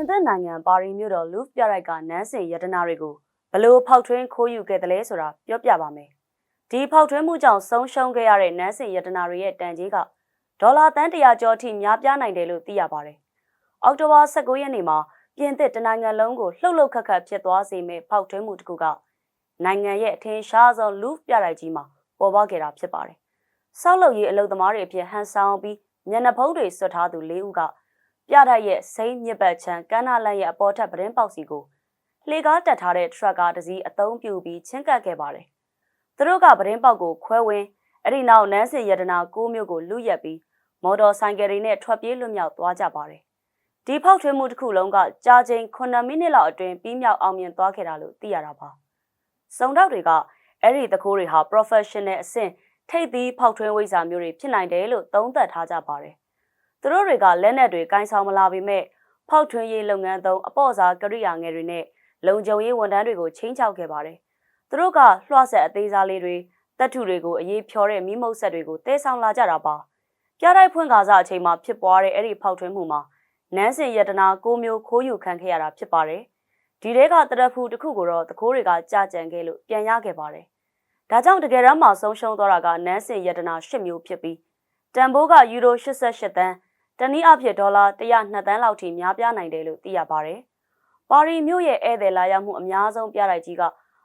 ပြင်သစ်နိုင်ငံပါရီမြို့တော်လူးပြရိုက်ကနန်းစင်ရတနာတွေကိုဘလို့ဖောက်ထွင်းခိုးယူခဲ့တယ်လဲဆိုတာပြောပြပါမယ်။ဒီဖောက်ထွင်းမှုကြောင့်ဆုံးရှုံးခဲ့ရတဲ့နန်းစင်ရတနာတွေရဲ့တန်ကြေးကဒေါ်လာတန်း100ကျော်ထိများပြားနိုင်တယ်လို့သိရပါတယ်။အောက်တိုဘာ19ရက်နေ့မှာပြင်သစ်တနိုင်ငံလုံးကိုလှုပ်လှုပ်ခတ်ခတ်ဖြစ်သွားစေမယ့်ဖောက်ထွင်းမှုတစ်ခုကနိုင်ငံရဲ့အထင်ရှားဆုံးလူးပြရိုက်ကြီးမှာပေါ်ပေါက်ခဲ့တာဖြစ်ပါတယ်။ဆောက်လုပ်ရေးအလုပ်သမားတွေအဖြစ်ဟန်ဆောင်ပြီးညနေဖုံးတွေဆွတ်ထားသူ၄ဦးက ပြတိုက်ရဲ့စိမ့်မြစ်ပတ်ချမ်းကမ်းနားလန်ရဲ့အပေါ်ထပ်ပရင်ပေါက်စီကိုလှေကားတက်ထားတဲ့ထရက်ကားတစ်စီးအသုံးပြုပြီးချင်းကပ်ခဲ့ပါတယ်။သူတို့ကပရင်ပေါက်ကိုခွဲဝင်းအဲ့ဒီနောက်နန်းစင်ရတနာကိုမျိုးကိုလူရက်ပြီးမော်တော်ဆိုင်ကယ်တွေနဲ့ထွက်ပြေးလွတ်မြောက်သွားကြပါတယ်။ဒီဖောက်ထွင်းမှုတစ်ခုလုံးကကြာချိန်9မိနစ်လောက်အတွင်းပြီးမြောက်အောင်မြင်သွားခဲ့တာလို့သိရတာပါ။စုံတော့တွေကအဲ့ဒီတကိုးတွေဟာ professional အဆင့်ထိပ်သီးဖောက်ထွင်းဝိဇ္ဇာမျိုးတွေဖြစ်နိုင်တယ်လို့သုံးသပ်ထားကြပါတယ်။ သူတို့တွေကလက်နက်တွေကင်ဆောင်မလာပေမဲ့ဖောက်ထွင်းရေးလုပ်ငန်းသုံးအပေါ့စားကရိယာငယ်တွေနဲ့လုံခြုံရေးဝန်ထမ်းတွေကိုချင်းချောက်ခဲ့ပါတယ်။သူတို့ကလွှတ်ဆက်အသေးစားလေးတွေတပ်ထုတွေကိုအရေးဖြောတဲ့မိမုတ်ဆက်တွေကိုတဲဆောင်လာကြတာပါ။ပြတိုက်ဖွင့်ကားစားအချိန်မှာဖြစ်ပွားတဲ့အဲ့ဒီဖောက်ထွင်းမှုမှာနန်းစင်ယတနာကိုမျိုးခိုးယူခံခဲ့ရတာဖြစ်ပါတယ်။ဒီတဲကတရက်ဖူတစ်ခုကိုတော့တကိုးတွေကကြာကြံခဲ့လို့ပြန်ရခဲ့ပါတယ်။ဒါကြောင့်တကယ်တမ်းမှာဆုံးရှုံးသွားတာကနန်းစင်ယတနာ၈မျိုးဖြစ်ပြီးတန်ဖိုးကယူရို88တန်း တနည်းအားဖြင့်ဒေါ်လာ102တန်းလောက်ထိများပြားနိုင်တယ်လို့သိရပါတယ်။ပါရီမြို့ရဲ့ဧည့်သည်လာရောက်မှုအများဆုံးပြတိုက်ကြီးက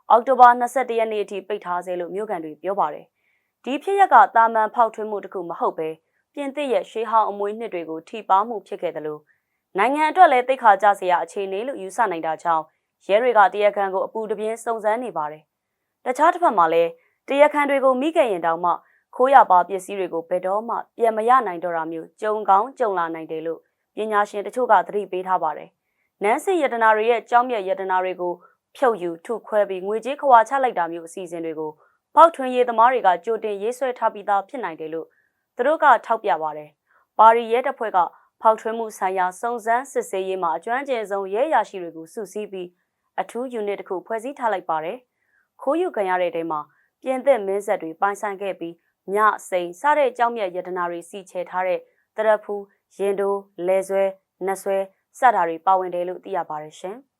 အောက်တိုဘာ22ရက်နေ့အထိပိတ်ထားစေလို့မြို့ကန်တွေပြောပါတယ်။ဒီဖြစ်ရက်ကတာမန်ဖောက်ထွင်းမှုတစ်ခုမဟုတ်ပဲပြင်သစ်ရဲ့ရှေးဟောင်းအမွေးနှစ်တွေကိုထိပါမှုဖြစ်ခဲ့တယ်လို့နိုင်ငံအတွက်လည်းတိတ်ခါကြစရာအခြေအနေလို့ယူဆနိုင်တာကြောင့်ရဲတွေကတရားခံကိုအပူတပြင်းစုံစမ်းနေပါတယ်။တခြားတစ်ဖက်မှာလည်းတရားခံတွေကိုမိခဲ့ရင်တောင်မှ ခိုးရပါပစ္စည်းတွေကိုဘယ်တော့မှပြန်မရနိုင်တော့တာမျိုးကြုံကောင်းကြုံလာနိုင်တယ်လို့ပညာရှင်တချို့ကသတိပေးထားပါတယ်။နန်းစင်ယတနာတွေရဲ့ကြောင်းမြတ်ယတနာတွေကိုဖြုတ်ယူထုခွဲပြီးငွေကြေးခွာချလိုက်တာမျိုးအစီအစဉ်တွေကိုပေါက်ထွင်းရေးသမားတွေကကြိုတင်ရေးဆွဲထားပြီးသားဖြစ်နိုင်တယ်လို့သူတို့ကထောက်ပြပါတယ်။ပါရီရဲတပ်ဖွဲ့ကဖောက်ထွင်းမှုဆိုင်ရာစုံစမ်းစစ်ဆေးရေးမှာအကျွမ်းကျင်ဆုံးရဲရရှိတွေကိုစုစည်းပြီးအထူး unit တစ်ခုဖွဲ့စည်းထားလိုက်ပါတယ်။ခိုးယူခံရတဲ့တဲမှာပြင်သစ်မင်းဆက်တွေပိုင်ဆိုင်ခဲ့ပြီး ညစိန်စတဲ့အကြောင်းမြတ်ယတနာတွေစီချဲထားတဲ့တရဖူးရင်တိုးလဲဆွဲနတ်ဆွဲစတာတွေပါဝင်တယ်လို့သိရပါတယ်ရှင်။